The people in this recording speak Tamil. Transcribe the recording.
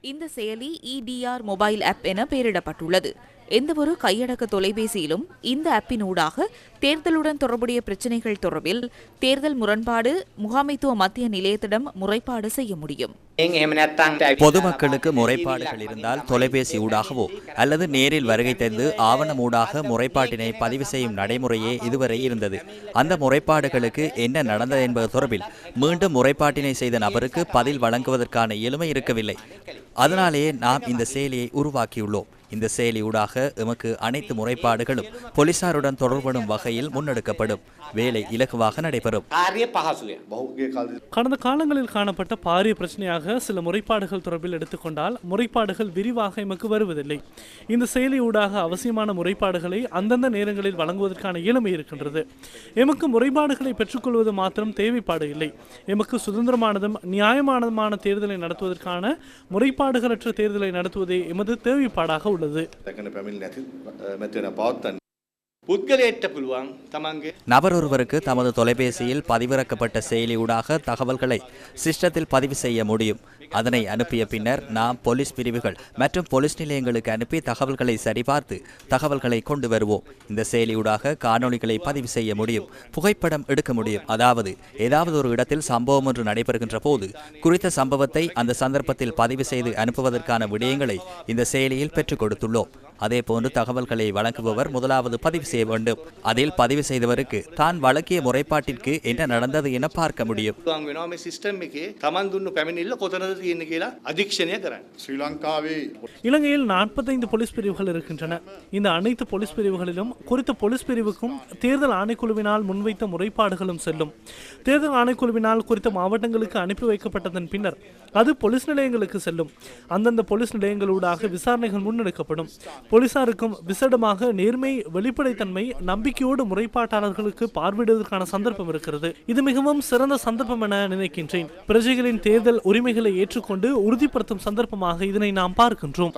இந்த செயலி இடிஆர் மொபைல் ஆப் என பெயரிடப்பட்டுள்ளது. எந்தவொரு கையடக்க தொலைபேசியிலும் இந்த ஆப்பினூடாக தேர்தலுடன் தொடர்புடைய பிரச்சினைகள் தொடர்பில் தேர்தல் முரண்பாடு முகாமைத்துவ மத்திய நிலையத்திடம் முறைப்பாடு செய்ய முடியும். பொதுமக்களுக்கு முறைப்பாடுகள் இருந்தால் தொலைபேசி ஊடாகவோ அல்லது நேரில் வருகை தந்து ஆவணமூடாக முறைப்பாட்டினை பதிவு செய்யும் நடைமுறையே இதுவரை இருந்தது. அந்த முறைப்பாடுகளுக்கு என்ன நடந்தது என்பது தொடர்பில் மீண்டும் முறைப்பாட்டினை செய்த நபருக்கு பதில் வழங்குவதற்கான எளிமை இருக்கவில்லை. அதனாலேயே நாம் இந்த செயலியை உருவாக்கியுள்ளோம். இந்த செயலி ஊடாக எமக்கு அனைத்து முறைப்பாடுகளும் போலீசாருடன் தொடர்படும் வகையில் முன்னெடுக்கப்படும். வேலை இலகுவாக நடைபெறும். கடந்த காலங்களில் காணப்பட்ட பாரிய பிரச்சனையாக சில முறைப்பாடுகள் தொடர்பில் எடுத்துக்கொண்டால் முறைப்பாடுகள் விரிவாக எமக்கு வருவதில்லை. இந்த செயலி ஊடாக அவசியமான முறைப்பாடுகளை அந்தந்த நேரங்களில் வழங்குவதற்கான இயலுமை இருக்கின்றது. எமக்கு முறைப்பாடுகளை பெற்றுக்கொள்வது மாத்திரம் தேவைப்பாடு இல்லை. எமக்கு சுதந்திரமானதும் நியாயமானதுமான தேர்தலை நடத்துவதற்கான முறைப்பாடுகளற்ற தேர்தலை நடத்துவதே எமது தேவைப்பாடாக உள்ளது. පුද්ගලයට පුළුවන් තමන්ගේ நபர் ஒருவருக்கு தமது தொலைபேசியில் பதிவிறக்கப்பட்ட செயலியூடாக தகவல்களை சிஸ்டத்தில் பதிவு செய்ய முடியும் அதனை அனுப்பிய பின்னர் நாம் போலீஸ் பிரிவுகள் மற்றும் போலீஸ் நிலையங்களுக்கு அனுப்பி தகவல்களை சரிபார்த்து தகவல்களை கொண்டு வருவோம் இந்த செயலியூடாக காணொளிகளை பதிவு செய்ய முடியும் புகைப்படம் எடுக்க முடியும் அதாவது ஏதாவது ஒரு இடத்தில் சம்பவம் ஒன்று நடைபெறுகின்ற போது குறித்த சம்பவத்தை அந்த சந்தர்ப்பத்தில் பதிவு செய்து அனுப்புவதற்கான விடயங்களை இந்த செயலியில் பெற்றுக் கொடுத்துள்ளோம் அதே போன்று தகவல்களை வழங்குபவர் முதலாவது பதிவு செய்ய வேண்டும். அதில் பதிவு செய்தவருக்கு தான் வழக்கிய முறைப்பாட்டிற்கு என்ன நடந்தது என பார்க்க முடியும். இலங்கையில் நாற்பத்தைந்து போலீஸ் பிரிவுகள் இருக்கின்றன. இந்த அனைத்து போலீஸ் பிரிவுகளிலும் குறித்த போலீஸ் பிரிவுக்கும் தேர்தல் ஆணைக்குழுவினால் முன்வைத்த முறைப்பாடுகளும் செல்லும். தேர்தல் ஆணைக்குழுவினால் குறித்த மாவட்டங்களுக்கு அனுப்பி வைக்கப்பட்டதன் பின்னர் அது போலீஸ் நிலையங்களுக்கு செல்லும். அந்தந்த போலீஸ் நிலையங்களூடாக விசாரணைகள் முன்னெடுக்கப்படும். போலீசாருக்கும் விசேடமாக நேர்மை வெளிப்படைத்த நம்பிக்கையோடு முறைப்பாட்டாளர்களுக்கு பார்வையிடுவதற்கான சந்தர்ப்பம் இருக்கிறது. இது மிகவும் சிறந்த சந்தர்ப்பம் என நினைக்கின்றேன். பிரஜைகளின் தேர்தல் உரிமைகளை ஏற்றுக்கொண்டு உறுதிப்படுத்தும் சந்தர்ப்பமாக இதனை நாம் பார்க்கின்றோம்.